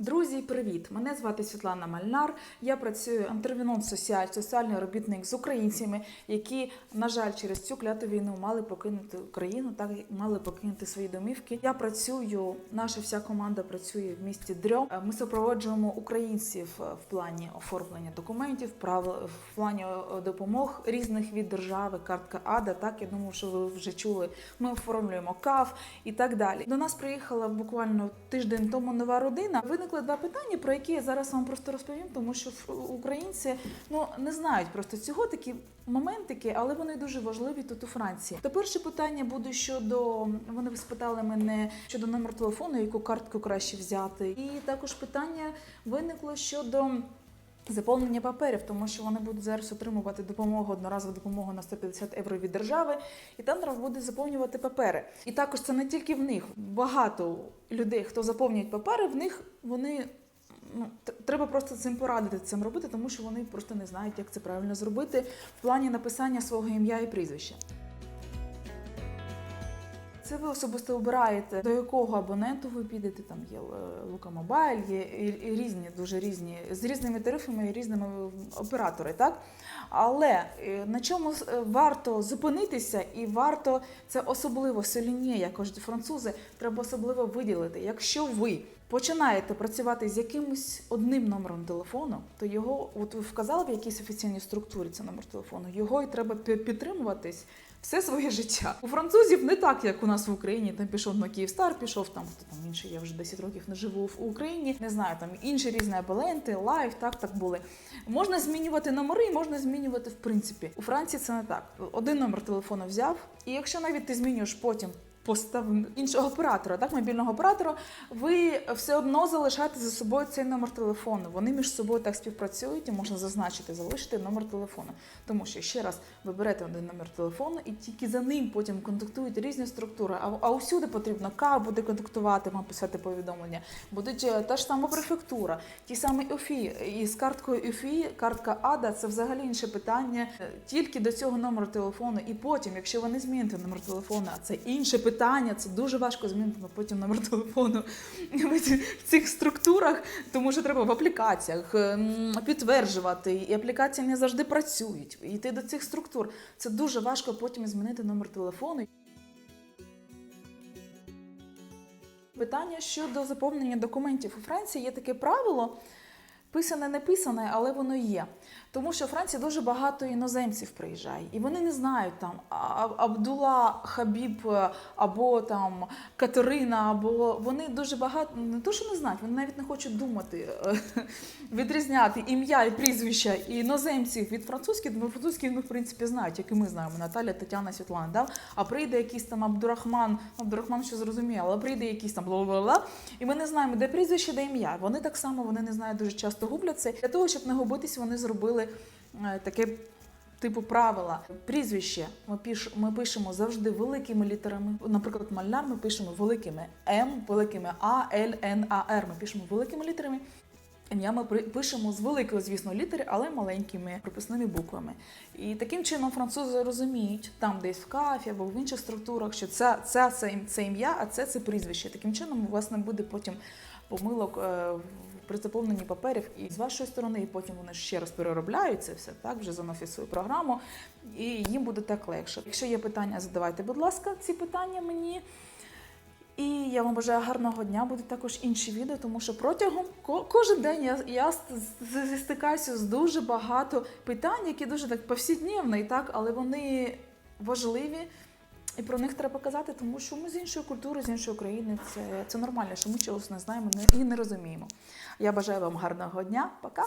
Друзі, привіт! Мене звати Світлана Мальнар. Я працюю антервінон соціаль, соціальний робітник з українцями, які, на жаль, через цю кляту війну мали покинути Україну, так мали покинути свої домівки. Я працюю, наша вся команда працює в місті Дрьо. Ми супроводжуємо українців в плані оформлення документів, в плані е, допомог різних від держави, картка Ада. Так я думаю, що ви вже чули. Ми оформлюємо КАВ і так далі. До нас приїхала буквально тиждень тому нова родина. Виникли два питання, про які я зараз вам просто розповім, тому що українці ну не знають просто цього такі моментики, але вони дуже важливі тут у Франції. То перше питання буде щодо вони спитали мене щодо номер телефону, яку картку краще взяти, і також питання виникло щодо. Заповнення паперів, тому що вони будуть зараз отримувати допомогу, одноразову допомогу на 150 євро від держави, і там треба буде заповнювати папери. І також це не тільки в них. Багато людей, хто заповнюють папери, в них вони. Ну, треба просто цим порадити цим робити, тому що вони просто не знають, як це правильно зробити в плані написання свого ім'я і прізвища. Це ви особисто обираєте, до якого абоненту ви підете. Там є е, Лука Мобайль, є різні, дуже різні, з різними тарифами і різними оператори, так? Але е, на чому е, варто зупинитися, і варто це особливо солінє, як кажуть французи, треба особливо виділити. Якщо ви починаєте працювати з якимось одним номером телефону, то його, от ви вказали в якійсь офіційній структурі це номер телефону, його і треба підтримуватись все своє життя. У французів не так, як у нас в Україні. Там пішов на Київстар, пішов там хто там інший. Я вже 10 років не живу в Україні. Не знаю, там інші різні аболенти, лайф, так так були. Можна змінювати номери, можна змінювати в принципі. У Франції це не так. Один номер телефону взяв, і якщо навіть ти змінюєш потім. Постав іншого оператора, так мобільного оператора, ви все одно залишаєте за собою цей номер телефону. Вони між собою так співпрацюють і можна зазначити, залишити номер телефону. Тому що ще раз ви берете один номер телефону і тільки за ним потім контактують різні структури. А, а усюди потрібно К буде контактувати, вам писати повідомлення. Будуть е, та ж сама префектура, ті самі ОФІ. І з карткою ОФІ, картка АДА це взагалі інше питання. Тільки до цього номеру телефону. І потім, якщо ви не зміните номер телефону, це інше питання, це дуже важко змінити потім номер телефону в цих структурах, тому що треба в аплікаціях ем, підтверджувати, і аплікації не завжди працюють. Йти до цих структур. Це дуже важко потім змінити номер телефону. Питання щодо заповнення документів у Франції є таке правило. Писане, не писане, але воно є. Тому що в Франції дуже багато іноземців приїжджає, і вони не знають там Абдула, Хабіб е, або там Катерина, або вони дуже багато не то, що не знають, вони навіть не хочуть думати, е, відрізняти ім'я і прізвища іноземців від французьких, тому французькі ну, в принципі знають, як і ми знаємо, Наталя, Тетяна, Світлана. Да? А прийде якийсь там Абдурахман, ну, Абдурахман що зрозуміє, але прийде якийсь там бла-бла-бла, і ми не знаємо, де прізвище, де ім'я. Вони так само вони не знають, дуже часто губляться. Для того, щоб не губитись, вони зробили е, таке. Типу правила прізвище ми піш, ми пишемо завжди великими літерами. Наприклад, мальнар ми пишемо великими М, великими А, Л, Н, А, Р. Ми пишемо великими літерами. Ім'я ми пишемо з великої, звісно, літери, але маленькими прописними буквами. І таким чином французи розуміють, там десь в кафі або в інших структурах, що це, це, це, це ім'я, а це це прізвище. Таким чином у вас не буде потім помилок е, при заповненні паперів і з вашої сторони, і потім вони ще раз переробляють це все, так, вже заносять свою програму, і їм буде так легше. Якщо є питання, задавайте, будь ласка, ці питання мені. І я вам бажаю гарного дня. Будуть також інші відео, тому що протягом ко- кожен день я, я стикаюся з дуже багато питань, які дуже так повсякдневні, так, але вони важливі. І про них треба казати, тому що ми з іншої культури, з іншої країни. Це, це нормально, що ми чогось не знаємо і не розуміємо. Я бажаю вам гарного дня. Пока!